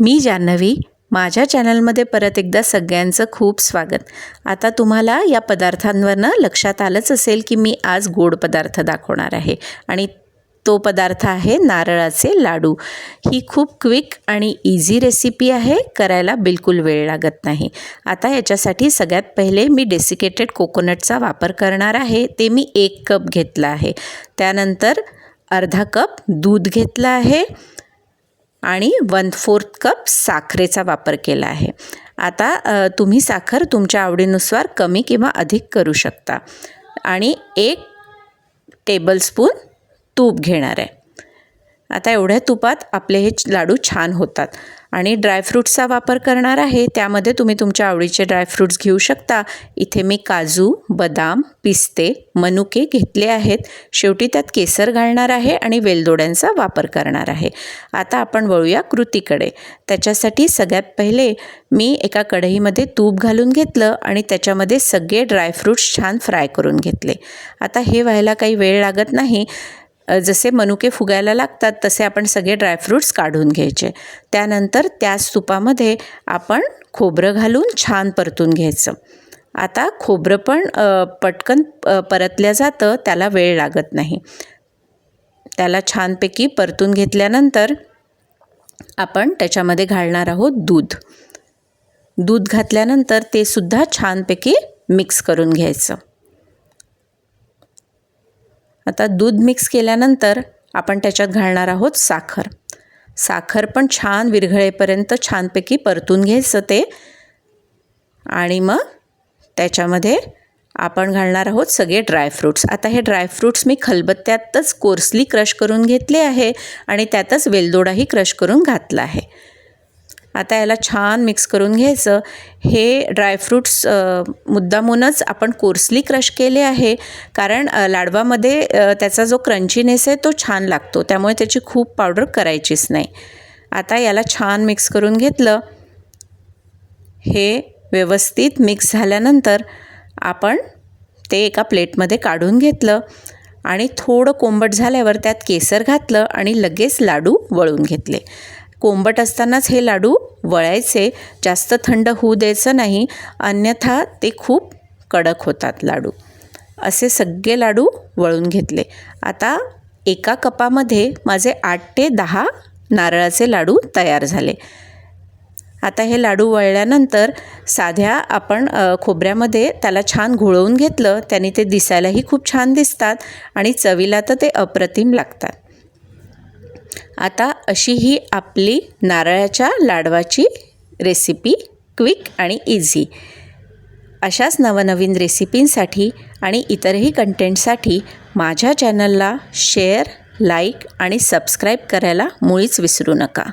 मी जान्हवी. माझ्या चॅनलमध्ये परत एकदा सगळ्यांचं खूप स्वागत. आता तुम्हाला या पदार्थांवरनं लक्षात आलंच असेल की मी आज गोड पदार्थ दाखवणार आहे आणि तो पदार्थ आहे नारळाचे लाडू. ही खूप क्विक आणि इझी रेसिपी आहे करायला बिलकुल वेळ लागत नाही. आता याच्यासाठी सगळ्यात पहिले मी डेसिकेटेड कोकोनटचा वापर करणार आहे ते मी एक कप घेतला आहे. त्यानंतर अर्धा कप दूध घेतलं आहे. आणि वन फोर्थ कप साखरेचा वापर केला आहे. आता तुम्ही साखर तुमच्या आवडीनुसार कमी किंवा अधिक करू शकता. आणि एक टेबलस्पून तूप घेणार आहे. आता एवढ्या तुपात आपले हे लाडू छान होतात. आणि ड्रायफ्रूट्सचा वापर करणार आहे. त्यामध्ये तुम्ही तुमच्या आवडीचे ड्रायफ्रूट्स घेऊ शकता. इथे मी काजू बदाम पिस्ते मनुके घेतले आहेत. शेवटी त्यात केसर घालणार आहे आणि वेलदोड्यांचा वापर करणार आहे. आता आपण वळूया कृतीकडे. त्याच्यासाठी सगळ्यात पहिले मी एका कढईमध्ये तूप घालून घेतलं आणि त्याच्यामध्ये सगळे ड्रायफ्रूट्स छान फ्राय करून घेतले. आता हे व्हायला काही वेळ लागत नाही. जसे मनुके फुगायला लागतात तसे आपण सगळे ड्रायफ्रूट्स काढून घ्यायचे. त्यानंतर त्याच तुपामध्ये आपण खोबरं घालून छान परतून घ्यायचं. आता खोबरं पण पटकन परतल्या जातं त्याला वेळ लागत नाही. त्याला छानपैकी परतून घेतल्यानंतर आपण त्याच्यामध्ये घालणार आहोत दूध. दूध घातल्यानंतर ते सुद्धा छानपैकी मिक्स करून घ्यायचं. आता दूध मिक्स केल्यानंतर आपण त्याच्यात घालणार आहोत साखर. साखर पण छान विरघळेपर्यंत छानपैकी परतून घ्यायचं ते. आणि मग त्याच्यामध्ये आपण घालणार आहोत सगळे ड्रायफ्रूट्स आता हे ड्रायफ्रूट्स मी खलबत्त्यातच कोर्सली क्रश करून घेतले आहे आणि त्यातच वेलदोडाही क्रश करून घातला आहे. आता याला छान मिक्स करून घ्यायचं. हे ड्रायफ्रूट्स मुद्दामूनच आपण कोर्सली क्रश केले आहे. कारण लाडवामध्ये त्याचा जो क्रंचीनेस आहे तो छान लागतो. त्यामुळे त्याची खूप पावडर करायचीच नाही. आता याला छान मिक्स करून घेतलं. हे व्यवस्थित मिक्स झाल्यानंतर आपण ते एका प्लेटमध्ये काढून घेतलं आणि थोडं कोंबट झाल्यावर त्यात केसर घातलं आणि लगेच लाडू वळून घेतले. कोंबट असतानाच हे लाडू वळायचे. जास्त थंड होऊ द्यायचं नाही अन्यथा ते खूप कडक होतात लाडू. असे सगळे लाडू वळून घेतले. आता एका कपामध्ये माझे आठ ते दहा नारळाचे लाडू तयार झाले. आता हे लाडू वळल्यानंतर साध्या आपण खोबऱ्यामध्ये त्याला छान घोळवून घेतलं. त्याने ते दिसायलाही खूप छान दिसतात आणि चवीला तर ते अप्रतिम लागतात. आता अशी ही आपली नारळाच्या लाडवाची रेसिपी क्विक आणि इझी अशाच नवनवीन रेसिपींसाठी आणि इतरही कंटेंटसाठी माझ्या चॅनलला शेअर लाईक आणि सबस्क्राईब करायला मुळीच विसरू नका.